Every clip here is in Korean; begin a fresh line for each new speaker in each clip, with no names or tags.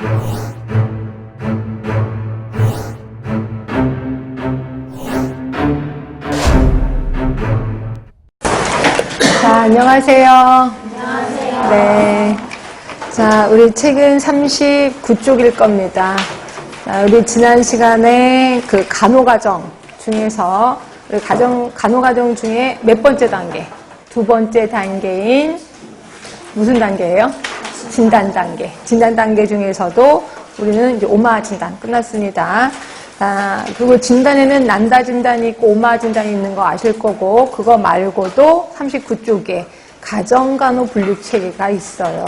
자, 안녕하세요. 안녕하세요. 네. 자, 우리 책은 39쪽일 겁니다. 자, 우리 지난 시간에 그 간호가정 중에서 우리 가정, 간호가정 중에 몇 번째 단계? 두 번째 단계인 무슨 단계예요? 진단 단계. 진단 단계 중에서도 우리는 이제 오마 진단 끝났습니다. 아, 그리고 진단에는 난다 진단이 있고 오마 진단이 있는 거 아실 거고 그거 말고도 39쪽에 가정간호 분류 체계가 있어요.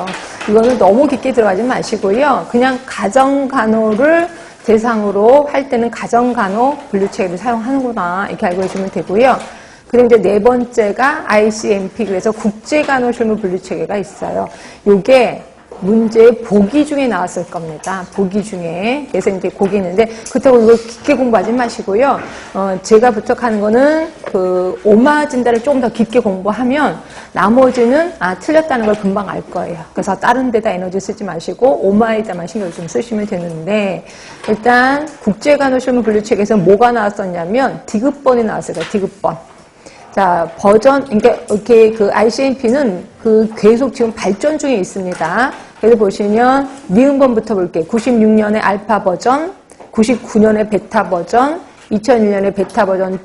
이거는 너무 깊게 들어가지 마시고요. 그냥 가정간호를 대상으로 할 때는 가정간호 분류 체계를 사용하는구나 이렇게 알고 계시면 되고요. 그리고 이제 네 번째가 ICMP 그래서 국제간호실무 분류 체계가 있어요. 요게 문제 보기 중에 나왔을 겁니다. 보기 중에. 그래서 이제 거기 있는데, 그렇다고 이거 깊게 공부하지 마시고요. 어, 제가 부탁하는 거는 그 오마 진단을 조금 더 깊게 공부하면 나머지는 아, 틀렸다는 걸 금방 알 거예요. 그래서 다른 데다 에너지 쓰지 마시고 오마에다만 신경 좀 쓰시면 되는데, 일단 국제간호실무 분류책에서 뭐가 나왔었냐면 디귿번이 나왔어요. 디귿번. 자, 버전, 그러니까 이렇게 그 ICMP는 그 계속 지금 발전 중에 있습니다. 그래서 보시면 니은번부터 볼게요. 96년에 알파 버전, 99년에 베타 버전, 2001년에 베타 버전 2,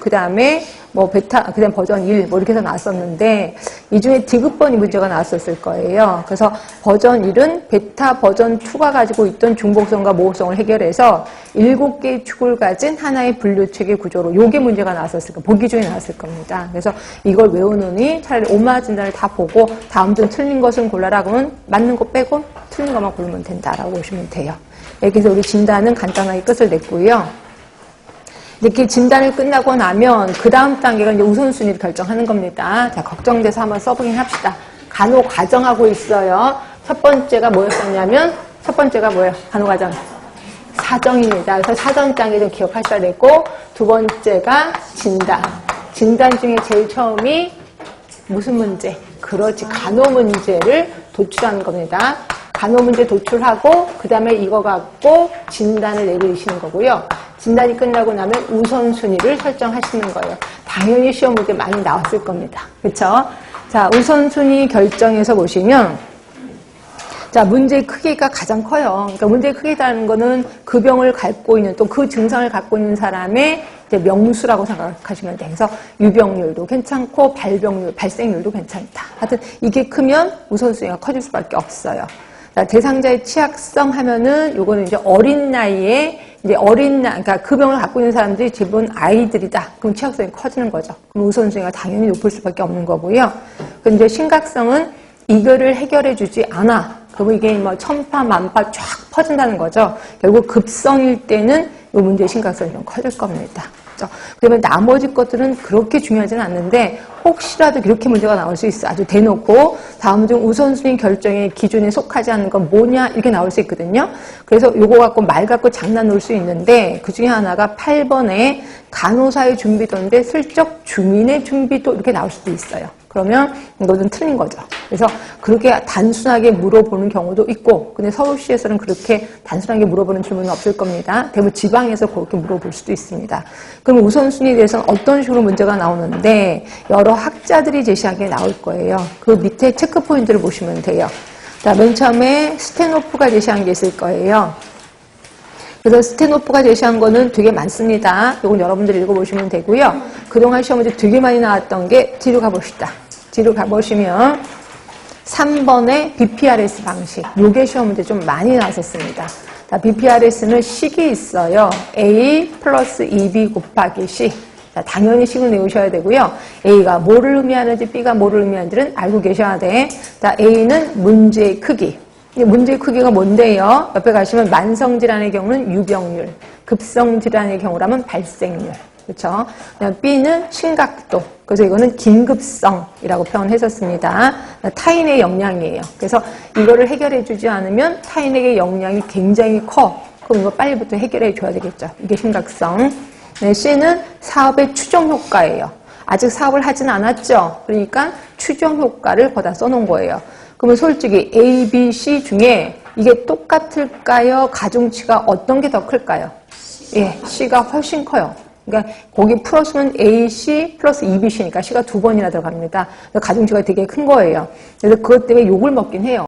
그 다음에 뭐 베타, 그 다음 버전 1, 뭐 이렇게 해서 나왔었는데, 이 중에 디귿번이 문제가 나왔었을 거예요. 그래서 버전 1은 베타 버전 2가 가지고 있던 중복성과 모호성을 해결해서 7개의 축을 가진 하나의 분류체계 구조로 요게 문제가 나왔었을 거 보기 중에 나왔을 겁니다. 그래서 이걸 외우느니 차라리 오마 진단을 다 보고 다음 중 틀린 것은 골라라 그러면 맞는 거 빼고 틀린 것만 고르면 된다라고 보시면 돼요. 여기서 우리 진단은 간단하게 끝을 냈고요. 이렇게 진단을 끝나고 나면 그 다음 단계가 이제 우선순위를 결정하는 겁니다. 자, 걱정돼서 한번 써보긴 합시다. 간호 과정하고 있어요. 첫 번째가 뭐였었냐면, 첫 번째가 뭐예요? 간호 과정. 사정입니다. 그래서 사정 단계 좀 기억하셔야 되고, 두 번째가 진단. 진단 중에 제일 처음이 무슨 문제? 그렇지. 간호 문제를 도출하는 겁니다. 간호 문제 도출하고 그 다음에 이거 갖고 진단을 내리시는 거고요. 진단이 끝나고 나면 우선순위를 설정하시는 거예요. 당연히 시험 문제 많이 나왔을 겁니다. 그렇죠? 자, 우선순위 결정해서 보시면 자, 문제의 크기가 가장 커요. 그러니까 문제의 크기라는 거는 그 병을 갖고 있는 또 그 증상을 갖고 있는 사람의 명수라고 생각하시면 돼요. 그래서 유병률도 괜찮고 발병률, 발생률도 괜찮다. 하여튼 이게 크면 우선순위가 커질 수밖에 없어요. 자, 대상자의 취약성 하면은 요거는 이제 어린 나이에 이제 어린 나, 그러니까 그 병을 갖고 있는 사람들이 대부분 아이들이다. 그럼 취약성이 커지는 거죠. 그럼 우선순위가 당연히 높을 수밖에 없는 거고요. 근데 심각성은 이거를 해결해 주지 않아. 그럼 이게 뭐 천파 만파 쫙 퍼진다는 거죠. 결국 급성일 때는 이 문제의 심각성이 좀 커질 겁니다. 그렇죠? 그러면 나머지 것들은 그렇게 중요하지는 않는데 혹시라도 그렇게 문제가 나올 수 있어. 아주 대놓고 다음 중 우선순위 결정의 기준에 속하지 않는 건 뭐냐 이렇게 나올 수 있거든요. 그래서 요거 갖고 말 갖고 장난 놓을 수 있는데 그 중에 하나가 8번에 간호사의 준비도인데 슬쩍 주민의 준비도 이렇게 나올 수도 있어요. 그러면 이거는 틀린 거죠. 그래서 그렇게 단순하게 물어보는 경우도 있고, 근데 서울시에서는 그렇게 단순하게 물어보는 질문은 없을 겁니다. 대부분 지방에서 그렇게 물어볼 수도 있습니다. 그럼 우선순위에 대해서는 어떤 식으로 문제가 나오는데, 여러 학자들이 제시하게 나올 거예요. 그 밑에 체크 포인트를 보시면 돼요. 자, 맨 처음에 스테노프가 제시한 게 있을 거예요. 그래서 스테노프가 제시한 거는 되게 많습니다. 이건 여러분들이 읽어보시면 되고요. 그동안 시험 문제 되게 많이 나왔던 게 뒤로 가봅시다. 뒤로 가보시면 3번의 BPRS 방식. 요게 시험 문제 좀 많이 나왔었습니다. 자, BPRS는 식이 있어요. A 플러스 2B 곱하기 C. 자, 당연히 식을 내우셔야 되고요. A가 뭐를 의미하는지 B가 뭐를 의미하는지는 알고 계셔야 돼. 자, A는 문제의 크기. 문제의 크기가 뭔데요? 옆에 가시면 만성질환의 경우는 유병률, 급성질환의 경우라면 발생률. 그렇죠? B는 심각도. 그래서 이거는 긴급성이라고 표현했었습니다. 타인의 영향이에요. 그래서 이거를 해결해 주지 않으면 타인에게 영향이 굉장히 커. 그럼 이거 빨리부터 해결해 줘야 되겠죠. 이게 심각성. 네, C는 사업의 추정 효과예요. 아직 사업을 하진 않았죠. 그러니까 추정 효과를 거다 써놓은 거예요. 그러면 솔직히 A, B, C 중에 이게 똑같을까요? 가중치가 어떤 게 더 클까요? 예, C가 훨씬 커요. 그러니까 거기 풀어주면 AC 플러스 2BC니까 C가 두 번이나 들어갑니다. 그래서 가중치가 되게 큰 거예요. 그래서 그것 때문에 욕을 먹긴 해요.